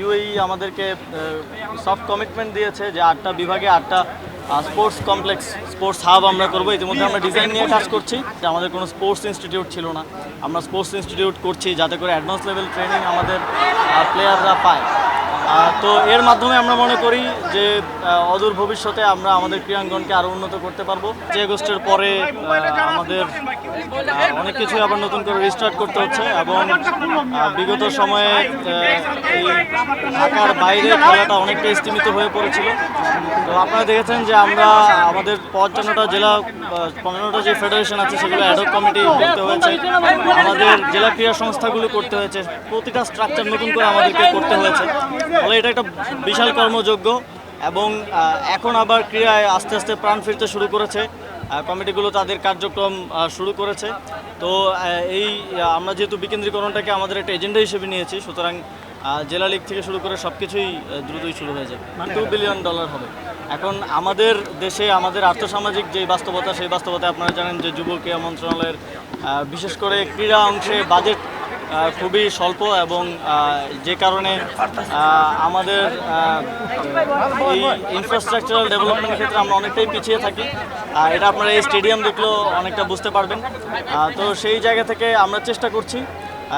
UAE আমাদেরকে soft commitment দিয়েছে যে আটটা বিভাগে আটটা স্পোর্টস কমপ্লেক্স স্পোর্টস হাব আমরা করব। ইতিমধ্যে আমরা ডিজাইন নিয়ে কাজ করছি। যে আমাদের কোনো স্পোর্টস ইনস্টিটিউট ছিল না। আমরা স্পোর্টস ইনস্টিটিউট করছি যাতে করে অ্যাডভান্স লেভেল ট্রেনিং আমাদের প্লেয়াররা পায়। তো এর মাধ্যমে আমরা মনে করি যে অদূর ভবিষ্যতে আমরা আমাদের ক্রীড়াঙ্গনকে আরও উন্নত করতে পারব। যে আগস্টের পরে আমাদের অনেক কিছু আবার নতুন করে রিস্টার্ট করতে হচ্ছে এবং বিগত সময়ে এই ঢাকার বাইরে খেলাটা অনেকটা স্তীমিত হয়ে পড়েছিল। তো আপনারা দেখেছেন যে আমরা আমাদের পঞ্চান্নটা জেলা পনেরোটা যে ফেডারেশন আছে সেগুলো অ্যাডক কমিটি করতে হয়েছে। আমাদের জেলা ক্রীড়া সংস্থাগুলো করতে হয়েছে। প্রতিটা স্ট্রাকচার নতুন করে আমাদেরকে করতে হয়েছে। ফলে এটা একটা বিশাল কর্মযোগ্য এবং এখন আবার ক্রীড়ায় আস্তে আস্তে প্রাণ ফিরতে শুরু করেছে। কমিটিগুলো তাদের কার্যক্রম শুরু করেছে। তো এই আমরা যেহেতু বিকেন্দ্রীকরণটাকে আমাদের একটা এজেন্ডা হিসেবে নিয়েছি সুতরাং জেলা লিগ থেকে শুরু করে সব কিছুই দ্রুতই শুরু হয়ে যাবে। টু বিলিয়ন ডলার হবে। এখন আমাদের দেশে আমাদের আর্থসামাজিক যে বাস্তবতা সেই বাস্তবতায় আপনারা জানেন যে যুব ক্রীড়া মন্ত্রণালয়ের বিশেষ করে ক্রীড়া অংশে বাজেট খুবই স্বল্প এবং যে কারণে আমাদের এই ইনফ্রাস্ট্রাকচারাল ডেভেলপমেন্টের ক্ষেত্রে আমরা অনেকটাই পিছিয়ে থাকি। এটা আপনারা এই স্টেডিয়াম দেখলেও অনেকটা বুঝতে পারবেন। তো সেই জায়গা থেকে আমরা চেষ্টা করছি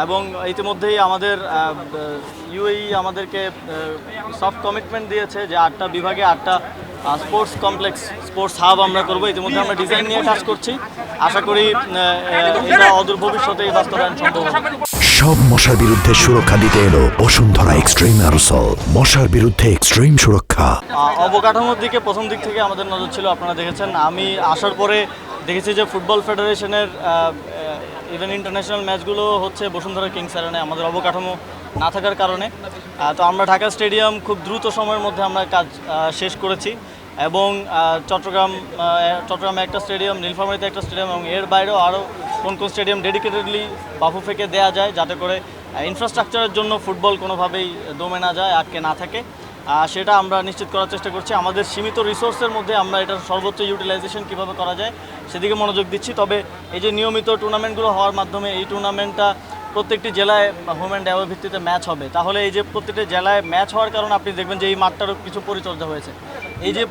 এবং ইতিমধ্যেই আমাদের ইউএই আমাদেরকে সফট কমিটমেন্ট দিয়েছে যে আটটা বিভাগে আটটা স্পোর্টস কমপ্লেক্স স্পোর্টস হাব আমরা করব। ইতিমধ্যে আমরা ডিজাইন নিয়ে কাজ করছি। আশা করি এটা অদূর ভবিষ্যতে বাস্তবায়ন সম্ভব হবে। সব মশার বিরুদ্ধে সুরক্ষা দিতে এলো বসুন্ধরা এক্সট্রিম অ্যারোসল। মশার বিরুদ্ধে এক্সট্রিম সুরক্ষা। অবকাঠামোর দিকে প্রথম দিক থেকে আমাদের নজর ছিল, আপনারা দেখেছেন। আমি আসার পরে দেখেছি যে ফুটবল ফেডারেশনের ইভেন ইন্টারন্যাশনাল ম্যাচগুলো হচ্ছে বসুন্ধরা কিংস অ্যারেনায়, আমাদের অবকাঠামো না থাকার কারণে। তো আমরা ঢাকা স্টেডিয়াম খুব দ্রুত সময়ের মধ্যে আমরা কাজ শেষ করেছি। এবং চট্টগ্রাম চট্টগ্রামে একটা স্টেডিয়াম, নীলফামারীতে একটা স্টেডিয়াম, এবং এর বাইরেও আরও কোন কোন স্টেডিয়াম ডেডিকেটেডলি বাফু ফেকে দেওয়া যায় যাতে করে ইনফ্রাস্ট্রাকচারের জন্য ফুটবল কোনোভাবেই দমে না যায়, আটকে না থাকে। সেটা আমরা নিশ্চিত করার চেষ্টা করছি। আমাদের সীমিত রিসোর্সের মধ্যে আমরা এটার সর্বোচ্চ ইউটিলাইজেশন কীভাবে করা যায় সেদিকে মনোযোগ দিচ্ছি। তবে এই যে নিয়মিত টুর্নামেন্টগুলো হওয়ার মাধ্যমে এই টুর্নামেন্টটা প্রত্যেকটি জেলায় হোম অ্যান্ড অ্যাওয়ে ভিত্তিতে ম্যাচ হবে। তাহলে এই যে প্রত্যেকটি জেলায় ম্যাচ হওয়ার কারণে আপনি দেখবেন যে এই মাঠটারও কিছু পরিচর্যা হয়েছে। এই যে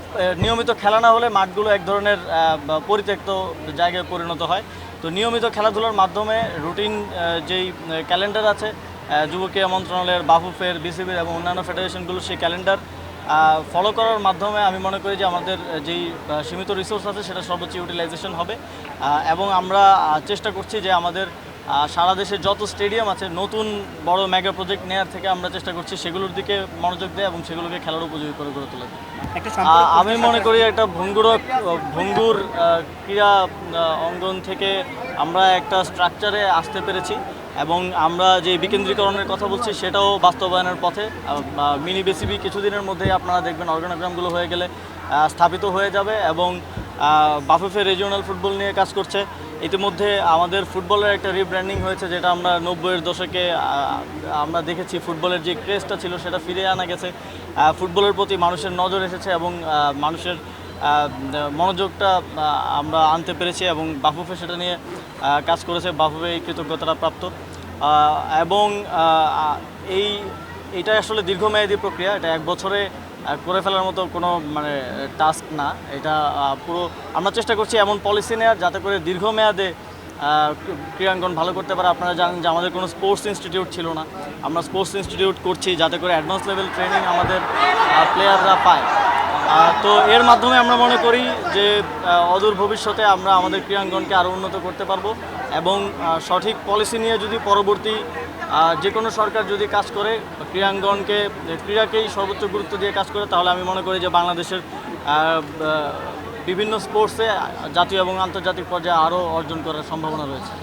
নিয়মিত খেলা না হলে মাঠগুলো এক ধরনের পরিত্যক্ত জায়গায় পরিণত হয়। তো নিয়মিত খেলাধুলার মাধ্যমে রুটিন যেই ক্যালেন্ডার আছে যুবকে যুব ক্রীড়া মন্ত্রণালয়ের বাফুফের বিসিবির এবং অন্যান্য ফেডারেশনগুলো সেই ক্যালেন্ডার ফলো করার মাধ্যমে আমি মনে করি যে আমাদের যেই সীমিত রিসোর্স আছে সেটা সর্বোচ্চ ইউটিলাইজেশন হবে। এবং আমরা চেষ্টা করছি যে আমাদের সারা দেশে যত স্টেডিয়াম আছে নতুন বড় মেগা প্রজেক্ট নেওয়ার থেকে আমরা চেষ্টা করছি সেগুলোর দিকে মনোযোগ দেয় এবং সেগুলোকে খেলার উপযোগী করে গড়ে তোলা আমি মনে করি একটা ভঙ্গুর ভঙ্গুর ক্রীড়া অঙ্গন থেকে আমরা একটা স্ট্রাকচারে আসতে পেরেছি এবং আমরা যে বিকেন্দ্রীকরণের কথা বলছি সেটাও বাস্তবায়নের পথে মিনি বেসিবি কিছুদিনের মধ্যেই আপনারা দেখবেন অর্গানোগ্রামগুলো হয়ে গেলে স্থাপিত হয়ে যাবে এবং বাফেফে রিজিওনাল ফুটবল নিয়ে কাজ করছে। ইতিমধ্যে আমাদের ফুটবলের একটা রিব্র্যান্ডিং হয়েছে, যেটা আমরা নব্বইয়ের দশকে আমরা দেখেছি ফুটবলের যে ক্রেজটা ছিল সেটা ফিরে আনা গেছে। ফুটবলের প্রতি মানুষের নজর এসেছে এবং মানুষের মনোযোগটা আমরা আনতে পেরেছি এবং বাফুফে সেটা নিয়ে কাজ করেছে। বাফুফে এই কৃতজ্ঞতাটা প্রাপ্ত। এবং এই এটা আসলে দীর্ঘমেয়াদী প্রক্রিয়া। এটা এক বছরে করে ফেলার মতো কোনো মানে টাস্ক না। এটা পুরো, আমরা চেষ্টা করছি এমন পলিসি নেওয়ার যাতে করে দীর্ঘমেয়াদে ক্রীড়াঙ্গন ভালো করতে পারে। আপনারা জানেন যে আমাদের কোনো স্পোর্টস ইনস্টিটিউট ছিল না। আমরা স্পোর্টস ইনস্টিটিউট করছি যাতে করে অ্যাডভান্স লেভেল ট্রেনিং আমাদের প্লেয়াররা পায়। তো এর মাধ্যমে আমরা মনে করি যে অদূর ভবিষ্যতে আমরা আমাদের ক্রীড়াঙ্গনকে আরও উন্নত করতে পারব এবং সঠিক পলিসি নিয়ে যদি পরবর্তী যে কোনো সরকার যদি কাজ করে, ক্রীড়াঙ্গনকে, ক্রীড়াকেই সর্বোচ্চ গুরুত্ব দিয়ে কাজ করে, তাহলে আমি মনে করি যে বাংলাদেশের বিভিন্ন স্পোর্টসে জাতীয় এবং আন্তর্জাতিক পর্যায়ে আরও অর্জন করার সম্ভাবনা রয়েছে।